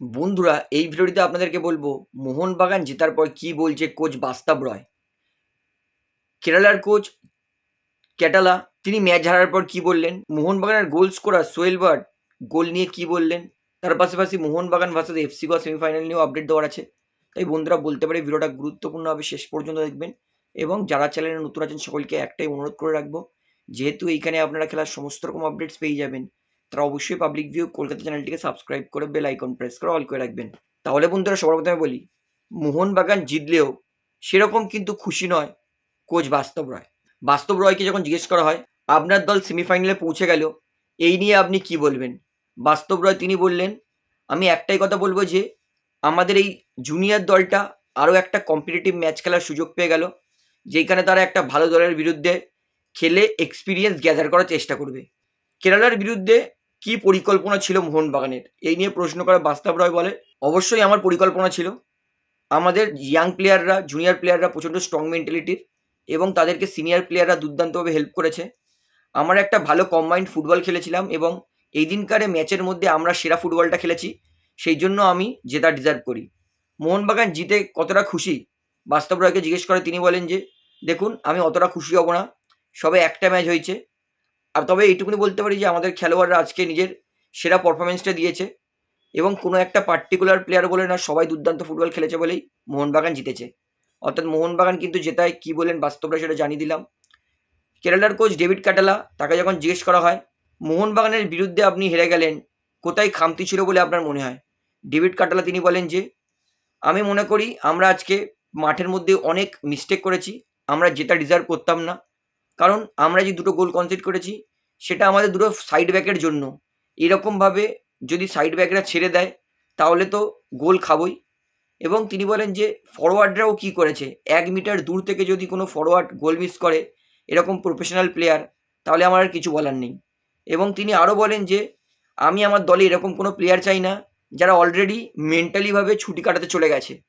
বন্ধুরা, এই ভিডিওটিতে আপনাদেরকে বলব, মোহনবাগান জেতার পর কি বলছে কোচ বাস্তব রয়? কেরালার কোচ ক্যাটালা, তিনি ম্যাচ হারার পর কি বললেন? মোহনবাগানের গোল স্কোরার সোহেল বার্ড গোল নিয়ে কি বললেন? তার পাশাপাশি Mohun Bagan versus FC Goa semifinal নিয়েও আপডেট দেওয়ার আছে। তাই বন্ধুরা, বলতে পারি ভিডিওটা গুরুত্বপূর্ণ হবে, শেষ পর্যন্ত দেখবেন। এবং যারা চ্যানেলে নতুন আছেন, সকলকে একটাই অনুরোধ করে রাখব, যেহেতু এইখানে আপনারা খেলার সমস্ত রকম আপডেটস পেয়ে যাবেন তারা অবশ্যই পাবলিক ভিউ কলকাতা চ্যানেলটিকে সাবস্ক্রাইব করে বেল আইকন প্রেস করে অল করে রাখবেন। তাহলে বন্ধুরা, সবার প্রথমে বলি, মোহনবাগান জিতলেও সেরকম কিন্তু খুশি নয় কোচ বাস্তব রয়। বাস্তব রয়কে যখন জিজ্ঞেস করা হয়, আপনার দল সেমিফাইনালে পৌঁছে গেল, এই নিয়ে আপনি কি বলবেন? বাস্তব রয় তিনি বললেন, আমি একটাই কথা বলব যে, আমাদের এই জুনিয়র দলটা আরও একটা কম্পিটিটিভ ম্যাচ খেলার সুযোগ পেয়ে গেল যেখানে তারা একটা ভালো দলের বিরুদ্ধে খেলে এক্সপিরিয়েন্স গ্যাদার করার চেষ্টা করবে। কেরালার বিরুদ্ধে কি পরিকল্পনা ছিল মোহনবাগানের? এই নিয়ে প্রশ্ন করা বাস্তব রয় বলে, অবশ্যই আমার পরিকল্পনা ছিল। আমাদের ইয়াং প্লেয়াররা জুনিয়র প্লেয়াররা প্রচণ্ড স্ট্রং মেন্টালিটির এবং তাদেরকে সিনিয়র প্লেয়াররা দুর্দান্তভাবে হেল্প করেছে। আমরা একটা ভালো কম্বাইন্ড ফুটবল খেলেছিলাম এবং এই দিনকারে ম্যাচের মধ্যে আমরা সেরা ফুটবলটা খেলেছি। সেই জন্য আমি জেতা ডিজার্ভ করি। মোহনবাগান জিতে কতটা খুশি? বাস্তব রয়কে জিজ্ঞেস করে তিনি বলেন যে, দেখুন, আমি অতটা খুশি হব না। সবে একটা ম্যাচ হয়েছে। আর তবে এইটুকুনি বলতে পারি যে আমাদের খেলোয়াড়রা আজকে নিজের সেরা পারফরমেন্সটা দিয়েছে এবং কোনো একটা পার্টিকুলার প্লেয়ার বলে না সবাই দুর্দান্ত ফুটবল খেলেছে বলেই মোহনবাগান জিতেছে। অর্থাৎ মোহনবাগান কিন্তু জেতায় কী বলেন বাস্তবরা সেটা জানিয়ে দিলাম। কেরালার কোচ ডেভিড কাটালা তাকে যখন জিজ্ঞেস করা হয়, মোহনবাগানের বিরুদ্ধে আপনি হেরে গেলেন, কোথায় খামতি ছিল বলে আপনার মনে হয়? ডেভিড কাটালা তিনি বলেন যে, আমি মনে করি আমরা আজকে মাঠের মধ্যে অনেক মিস্টেক করেছি, আমরা যেটা ডিজার্ভ করতাম না। কারণ আমরা যে দুটো গোল কনসিড করেছি, সেটা আমাদের দুটো সাইড ব্যাকের জন্য। এরকমভাবে যদি সাইড ব্যাকরা ছেড়ে দেয়, তাহলে তো গোল খাবই। এবং তিনি বলেন যে ফরওয়ার্ডরাও কী করেছে? এক মিটার দূর থেকে যদি কোনো ফরওয়ার্ড গোল মিস করে, এরকম প্রফেশনাল প্লেয়ার তাহলে আমার আর কিছু বলার নেই। এবং তিনি আরও বলেন যে, আমি আমার দলে এরকম কোনো প্লেয়ার চাই না, যারা অলরেডি মেন্টালিভাবে ছুটি কাটাতে চলে গেছে।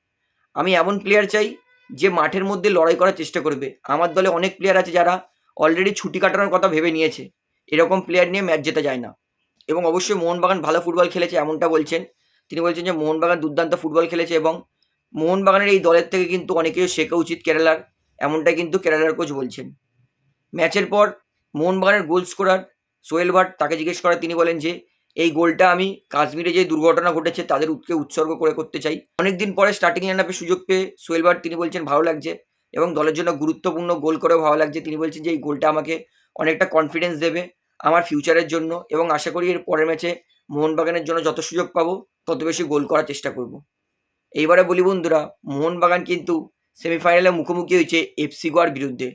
আমি এমন প্লেয়ার চাই, যে মাঠের মধ্যে লড়াই করার চেষ্টা করবে। আমার দলে অনেক প্লেয়ার আছে যারা অলরেডি ছুটি কাটানোর কথা ভেবে নিয়েছে। এরকম প্লেয়ার নিয়ে ম্যাচ জেতা যায় না। এবং অবশ্যই মোহনবাগান ভালো ফুটবল খেলেছে এমনটা বলছেন। তিনি বলছেন যে মোহনবাগান দুর্দান্ত ফুটবল খেলেছে এবং মোহনবাগানের এই দলের থেকে কিন্তু অনেকেই শেখা উচিত কেরালার। এমনটা কিন্তু কেরালার কোচ বলছেন। ম্যাচের পর মোহনবাগানের গোল স্কোরার সোহেল ভাট তাকে জিজ্ঞেস করে তিনি বলেন যে, এই গোলটা আমি কাশ্মীরে যে দুর্ঘটনা ঘটেছে, তাদের উৎকে উৎসর্গ করে করতে চাই। অনেকদিন পরে স্টার্টিং লাইন সুযোগ পেয়ে সোহেল ভাট, তিনি বলছেন, ভালো লাগছে। এবং দলের জন্য গুরুত্বপূর্ণ গোল করেও ভালো লাগছে। তিনি বলছেন যে, এই গোলটা আমাকে অনেকটা কনফিডেন্স দেবে আমার ফিউচারের জন্য এবং আশা করি এর পরের ম্যাচে মোহনবাগানের জন্য যত সুযোগ পাবো, তত বেশি গোল করার চেষ্টা করব। এইবারে বলি বন্ধুরা, মোহনবাগান কিন্তু সেমিফাইনালে মুখোমুখি হয়েছে এফসি গোয়ার বিরুদ্ধে।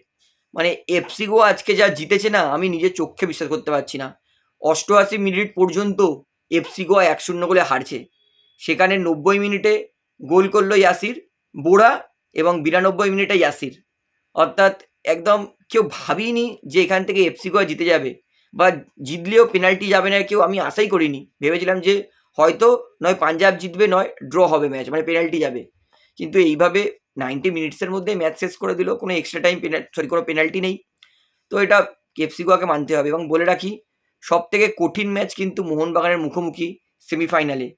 মানে এফসি গোয়া আজকে যা জিতেছে না, আমি নিজের চোখে বিশ্বাস করতে পারছি না। অষ্টআশি মিনিট পর্যন্ত এফসি গোয়া এক শূন্য গোলে হারছে। সেখানে নব্বই মিনিটে গোল করল ইয়াসির বোড়া এবং বিরানব্বই মিনিটে ইয়াসির। অর্থাৎ একদম কেউ ভাবিনি যে এখান থেকে এফসি গোয়া জিতে যাবে বা জিতলেও পেনাল্টি যাবে না কেউ আমি আশাই করিনি। ভেবেছিলাম যে হয়তো নয় পাঞ্জাব জিতবে, নয় ড্র হবে ম্যাচ মানে পেনাল্টি যাবে। কিন্তু এইভাবে নাইনটি মিনিটসের মধ্যে ম্যাচ শেষ করে দিল, কোনো এক্সট্রা টাইম সরি কোনো পেনাল্টি নেই। তো এটা কেপসি গোয়াকে মানতে হবে এবং বলে রাখি সব থেকে কঠিন ম্যাচ কিন্তু মোহনবাগানের মুখোমুখি সেমিফাইনালে।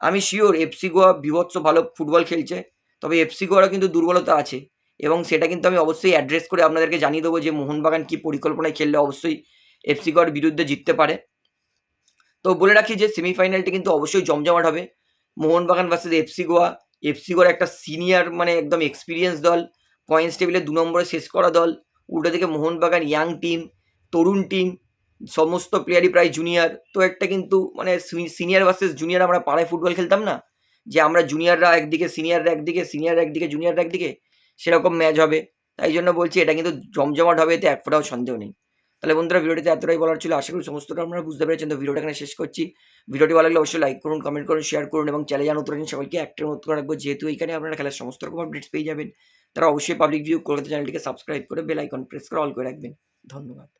আমি শিওর এফসি গোয়া বিভৎস ভালো ফুটবল খেলছে তবে এফসি গোয়ারও কিন্তু দুর্বলতা আছে এবং সেটা কিন্তু আমি অবশ্যই অ্যাড্রেস করে আপনাদেরকে জানিয়ে দেবো যে মোহনবাগান কী পরিকল্পনায় খেললে অবশ্যই এফসি গোয়ার বিরুদ্ধে জিততে পারে। তো বলে রাখি যে সেমিফাইনালটি কিন্তু অবশ্যই জমজমাট হবে। Mohun Bagan versus FC Goa FC গোয়ার একটা সিনিয়র মানে একদম এক্সপিরিয়েন্স দল পয়েন্টস টেবিলে দু নম্বরে শেষ করা দল, উল্টো থেকে মোহনবাগান ইয়াং টিম তরুণ টিম সমস্ত প্লেয়ারই প্রায় জুনিয়র তো একটা কিন্তু মানে সিনিয়র ভার্সেস জুনিয়র আমরা পাড়ায় ফুটবল খেলতাম না? যে আমরা জুনিয়ররা একদিকে সিনিয়ররা একদিকে সিনিয়ররা একদিকে জুনিয়ররা একদিকে, সেরকম ম্যাচ হবে। তাই জন্য বলছি, এটা কিন্তু জমজমাট হবে, এতে এক ফোটাও সন্দেহ নেই। তাহলে বন্ধুরা, ভিডিওটিতে এতটাই বলার ছিল। আশা করি সমস্তটা আপনারা বুঝতে পেরেছেন। তো ভিডিওটা এখানে শেষ করছি। ভিডিওটি ভালো লাগলে অবশ্যই লাইক করুন কমেন্ট করুন শেয়ার করুন এবং চ্যানেল জানো নতুন সকলকে একটা অনুরোধ করে রাখব, যেহেতু এখানে আপনারা খেলার সমস্ত রকম আপডেটস পেয়ে যাবেন, তারা অবশ্যই পাবলিক ভিউ কলকাতা চ্যানেলটিকে সাবস্ক্রাইব করে বেল আইকন প্রেস করে অল করে রাখবেন। ধন্যবাদ।